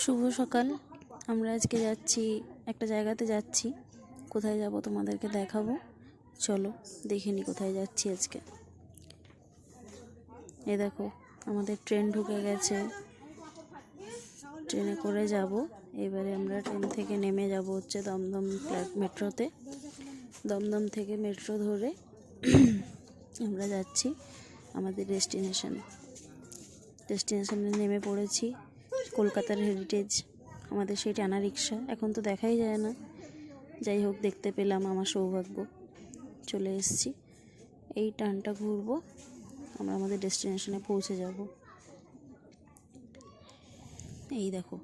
শুভ সকাল। আমরা আজকে যাচ্ছি, একটা জায়গাতে যাচ্ছি। কোথায় যাব তোমাদেরকে দেখাবো। চলো, দেখে নি কোথায় যাচ্ছি আজকে। এই দেখো, আমাদের ট্রেন ঢুকে গেছে। ট্রেনে করে যাব। এবারে আমরা ট্রেন থেকে নেমে যাব হচ্ছে দমদম মেট্রোতে। দমদম থেকে মেট্রো ধরে আমরা যাচ্ছি আমাদের ডেস্টিনেশনে। ডেস্টিনেশনে নেমে পড়েছি। কলকাতার হেরিটেজ আমাদের সেই টানা রিক্সা এখন তো দেখাই যায় না। যাই হোক, দেখতে পেলাম আমার সৌভাগ্য। চলে এসেছি। এই টানটা ঘুরবো। আমরা আমাদের ডেস্টিনেশনে পৌঁছে যাব। এই দেখো,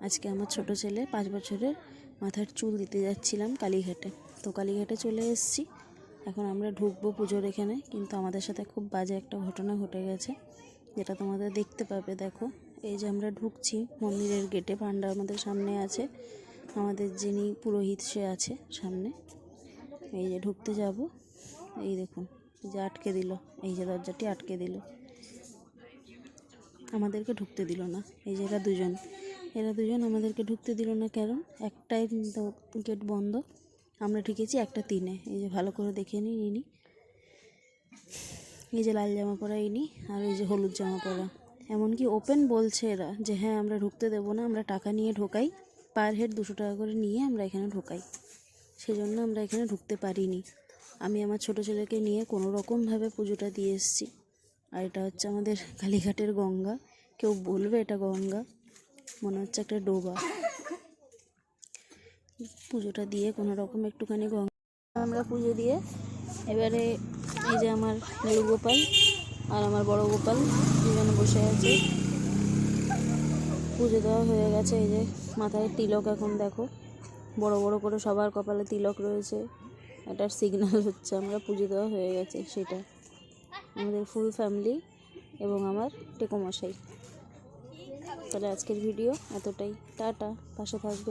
আজকে আমার ছোট ছেলে পাঁচ বছরের মাথার চুল দিতে যাচ্ছিলাম কালীঘাটে। তো কালীঘাটে চলে এসেছি। এখন আমরা ঢুকবো পুজোর এখানে। কিন্তু আমাদের সাথে খুব বাজে একটা ঘটনা ঘটে গেছে। যেটা তোমাদের দেখতে পাবে, দেখো। এই যে আমরা ঢুকছি, মন্দিরের গেটে, পান্ডা আমাদের সামনে আছে। আমাদের যিনি পুরোহিত সে আছে সামনে। এই যে ঢুকতে যাব। এই দেখুন, এই যে আটকে দিল। এই যে দরজাটি আটকে দিল। আমাদেরকে ঢুকতে দিল না। এই যে এরা দুজন। এরা দুজন আমাদেরকে ঢুকতে দিল না কারণ একটাই গেট বন্ধ। আমরা ঢুকেছি একটা তিনে। এই যে ভালো করে দেখে নিই ইনি। এই যে লাল জামা পরা ইনি, আর এই যে হলুদ জামা পরা। এমনকি ওপেন বলছে এরা যে হ্যাঁ আমরা ঢুকতে দেবো না, আমরা টাকা নিয়ে ঢোকাই। পার হেড দুশো টাকা করে নিয়ে আমরা এখানে ঢোকাই। সেজন্য আমরা এখানে ঢুকতে পারিনি। আমি আমার ছোট ছেলেকে নিয়ে কোনো রকমভাবে পুজোটা দিয়ে এসেছি। আর এটা হচ্ছে আমাদের কালীঘাটের গঙ্গা। কেউ বলবে এটা গঙ্গা? মনে হচ্ছে একটা ডোবা। পুজোটা দিয়ে কোনো রকম একটুখানি গঙ্গা আমরা পুজো দিয়ে, এবারে এই যে আমার মেরু গোপাল আর আমার বড় গোপাল দুজনে বসে আছে। পুজো দেওয়া হয়ে গেছে, এই যে মাথায় তিলক এখন দেখো। বড় বড় করে সবার কপালে তিলক রয়েছে। এটার সিগন্যাল হচ্ছে, আমরা পুজো দেওয়া হয়ে গেছে, সেটা। আমাদের ফুল ফ্যামিলি এবং আমার টেকোমশাই। তাহলে আজকের ভিডিও এতটাই। টাটা, পাশে থাকবে।